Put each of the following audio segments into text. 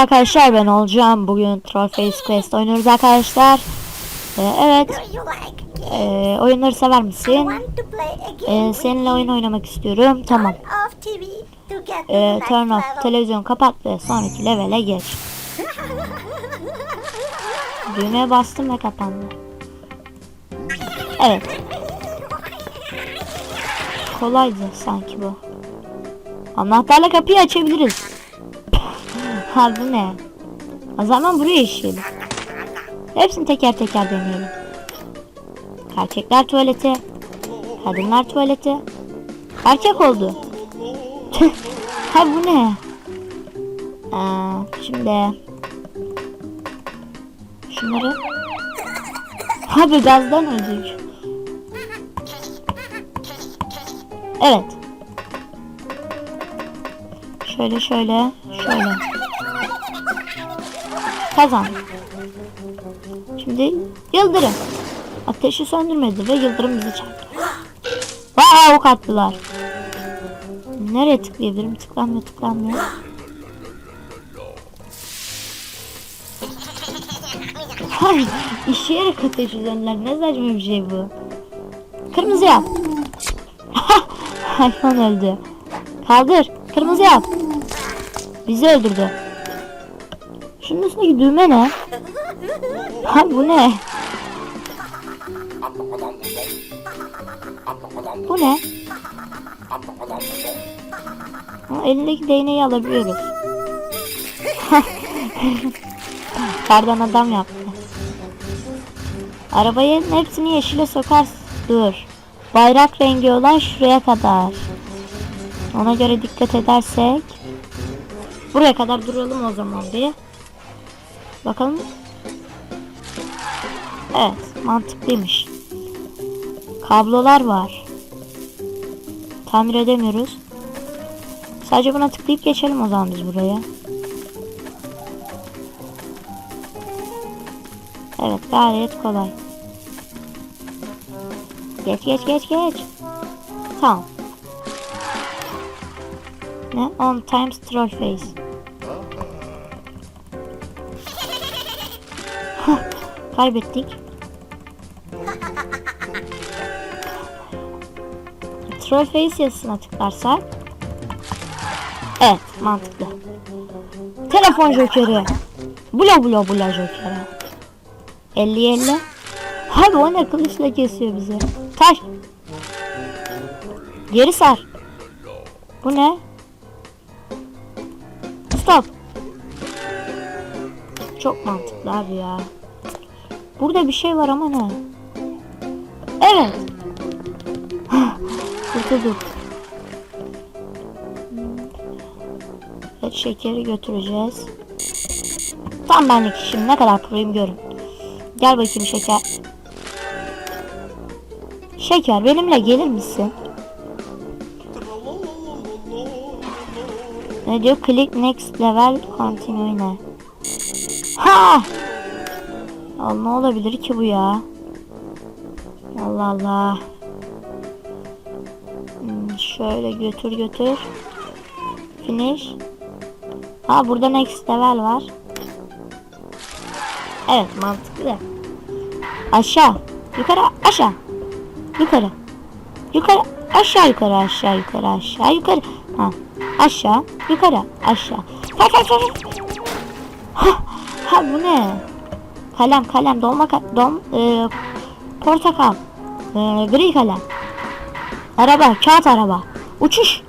arkadaşlar ben olacağım. Bugün Trollface Quest oynuyoruz arkadaşlar. Ee, evet. Ee, oyunları sever misin? Ee, seninle oyun oynamak istiyorum. Tamam. Ee, turn off. Televizyon kapat ve sonraki levele geç. Düğmeye bastım ve kapandı. Evet. Kolaydı sanki bu. Anahtarla kapıyı açabiliriz. Ha bu ne? O zaman buraya işleyelim. Hepsini teker teker deneyelim. Erkekler tuvaleti. Kadınlar tuvaleti. Erkek oldu. ha bu ne? Ee, şimdi şunları Abi gazdan öldük. Evet. Şöyle şöyle şöyle. Kazan. Şimdi yıldırım. Ateşi söndürmedi ve yıldırım bizi çarptı. Vaa ok attılar. Nereye tıklayabilirim? Tıklanmıyor tıklanmıyor. Hay işeyerek ateş üzerinden ne saçma bir şey bu. Kırmızı yap. Hayvan öldü. Kaldır. Kırmızı yap. Bizi öldürdü. Şunun üstündeki düğme ne? Ha bu ne? Bu ne? Ha, elindeki değneği alabiliyoruz. Kardan adam yaptı. Arabayın hepsini yeşile sokar. Dur. Bayrak rengi olan şuraya kadar. Ona göre dikkat edersek. Buraya kadar duralım o zaman bir. Bakalım. Evet mantıklıymış. Kablolar var. Tamir edemiyoruz. Sadece buna tıklayıp geçelim o zaman biz buraya. Evet gayet kolay. Geç geç geç geç. Tamam. Ne? On times troll face. Kaybettik. Troll face yazısına tıklarsak. Evet mantıklı. Telefon jokeri. Bula bula bula jokeri. 50 50. Abi o ne kılıçla kesiyor bizi. Taş. Geri sar. Bu ne? Stop. Çok mantıklı abi ya. Burada bir şey var ama ne? Evet. Kurtulduk. Evet şekeri götüreceğiz. Tam benlik işim ne kadar proyum görün. Gel bakayım şeker. Şeker benimle gelir misin? Ne diyor? Click next level continue ne? Ha! Allah ne olabilir ki bu ya? Allah Allah. Hmm, şöyle götür götür. Finish. Ha burada next level var. Evet mantıklı. Aşağı. Yukarı aşağı. Yukarı. Yukarı aşağı yukarı aşağı yukarı aşağı yukarı. Ha. Aşağı yukarı aşağı. Kalk kalk. Ha, ha bu ne? Kalem kalem dolma dom e, portakal. E, gri kalem. Araba kağıt araba. Uçuş.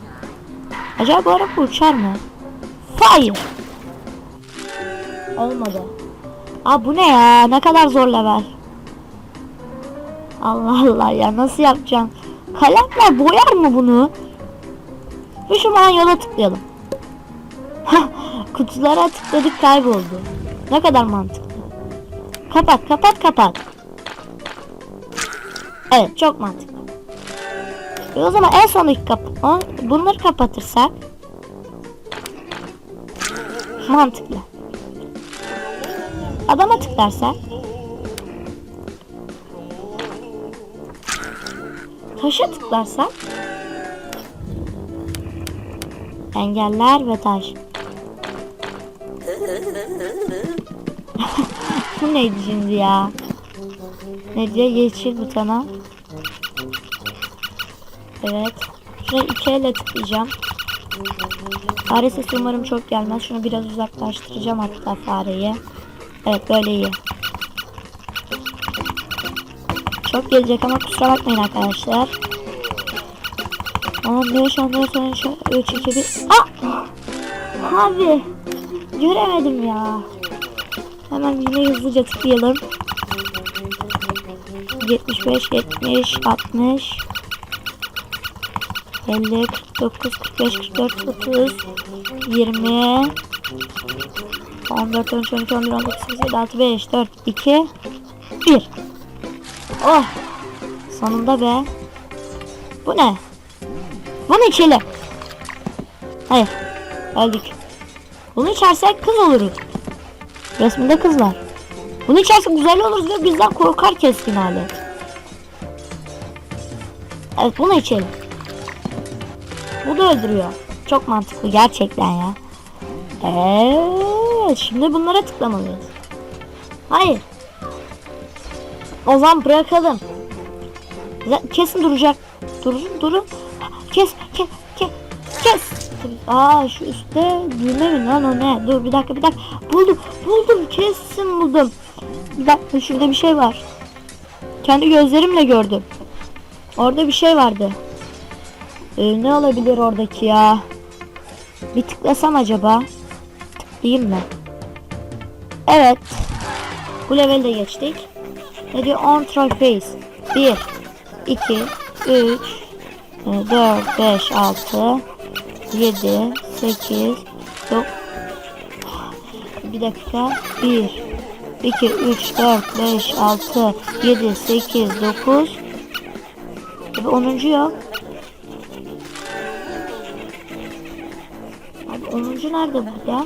Acaba bu araba uçar mı? Fire. Olmadı. Aa bu ne ya? Ne kadar zor level. Allah Allah ya nasıl yapacağım? Kalemle boyar mı bunu? Ve şu an yola tıklayalım. Kutulara tıkladık kayboldu. Ne kadar mantıklı. Kapat kapat kapat. Evet çok mantıklı. E o zaman en sondaki kap on- bunları kapatırsak mantıklı. Adama tıklarsak taşa tıklarsak engeller ve taş. Bu neydi şimdi ya? Ne diyor? Yeşil butona. Evet. Şuraya iki elle tıklayacağım. Fare sesi umarım çok gelmez. Şunu biraz uzaklaştıracağım hatta fareyi. Evet böyle iyi. Çok gelecek ama kusura bakmayın arkadaşlar. 15, 14, 13, 3, 2, 1. Aa! Abi. Göremedim ya. Hemen yine hızlıca tıklayalım. 75, 70, 60, 50, 49, 45, 44, 30, 20, 14, 13, 12, 11, 19, 18, 17, 6, 5, 4, 2, 1. Oh! Sonunda be. Bu ne? Bunu içelim. Hayır. Öldük. Bunu içersek kız oluruz. Resminde kızlar. Bunu içersek güzel oluruz ve bizden korkar keskin hali. Evet bunu içelim. Bu da öldürüyor. Çok mantıklı gerçekten ya. Evet şimdi bunlara tıklamalıyız. Hayır. O zaman bırakalım. Kesin duracak. Durun durun. Kes kes kes kes. Aa şu üstte düğme mi lan o ne? Dur bir dakika bir dakika. Buldum buldum kesin buldum. Bir dakika şurada bir şey var. Kendi gözlerimle gördüm. Orada bir şey vardı. Ee, ne olabilir oradaki ya? Bir tıklasam acaba? Tıklayayım mı? Evet. Bu levelde geçtik. Ne diyor? On trophies. 1, 2, 3, 4, 5, 6, 7, 8, 9. Bir dakika. 1, 2, 3, 4, 5, 6, 7, 8, 9. Abi 10. yok. Abi 10. nerede burada?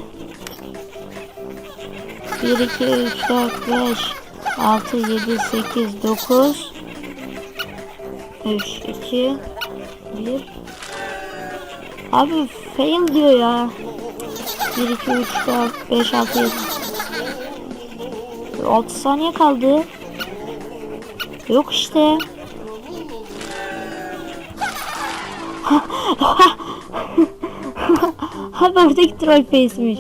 1, 2, 3, 4, 5, 6, 7, 8, 9 3, 2 1 Abi fail diyor ya 1, 2, 3, 4, 5, 6, 7 6 saniye kaldı Yok işte Abi oradaki troll face'miş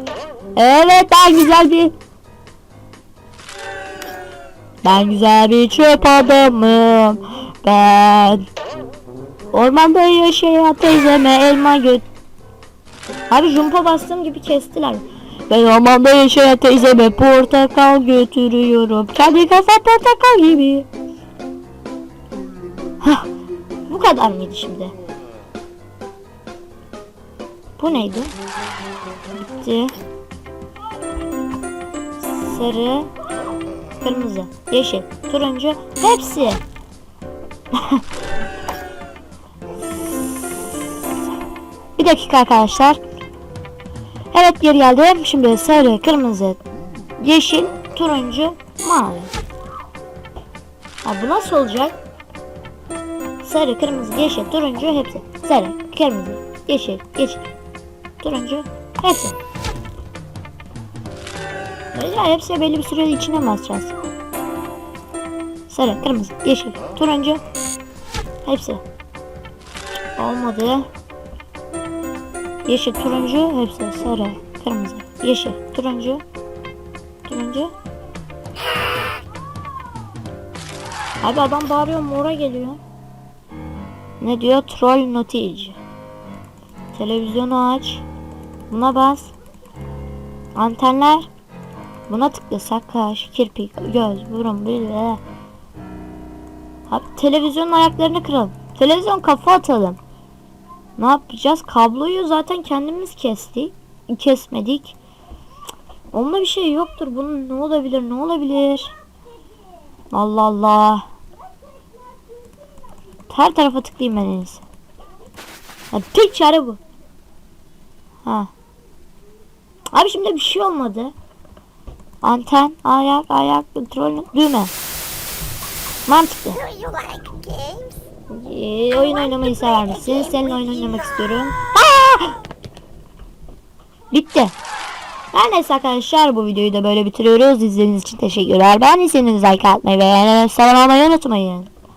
Evet daha güzel bir ben güzel bir çöp adamım. Ben ormanda yaşayan teyzeme elma göt. Abi jumpa bastığım gibi kestiler. Ben ormanda yaşayan teyzeme portakal götürüyorum. Kendi kafa portakal gibi. Hah, bu kadar mıydı şimdi? Bu neydi? Bitti. Sarı, Kırmızı, yeşil, turuncu hepsi. Bir dakika arkadaşlar. Evet geri geldim. Şimdi sarı, kırmızı, yeşil, turuncu, mavi. Ha, bu nasıl olacak? Sarı, kırmızı, yeşil, turuncu hepsi. Sarı, kırmızı, yeşil, yeşil, turuncu hepsi. Ya hepsi belli bir süre içine basacağız? Sarı, kırmızı, yeşil, turuncu. Hepsi. Olmadı. Yeşil, turuncu, hepsi. Sarı, kırmızı, yeşil, turuncu. Turuncu. Abi adam bağırıyor mora geliyor. Ne diyor? Troll notage. Televizyonu aç. Buna bas. Antenler. Buna tıklasak kaş, kirpik, göz, burun, bile. Abi televizyonun ayaklarını kıralım. Televizyon kafa atalım. Ne yapacağız? Kabloyu zaten kendimiz kestik. Kesmedik. Onunla bir şey yoktur. Bunun ne olabilir? Ne olabilir? Allah Allah. Her tarafa tıklayayım ben en tek çare bu. Ha. Abi şimdi bir şey olmadı. Anten, ayak, ayak, kontrol, düğme. Mantıklı. Ee, oyun oynamayı sever misin? Seninle oyun oynamak istiyorum. Aa! Bitti. Her neyse arkadaşlar bu videoyu da böyle bitiriyoruz. İzlediğiniz için teşekkürler. Beğendiyseniz like atmayı ve selam almayı unutmayın.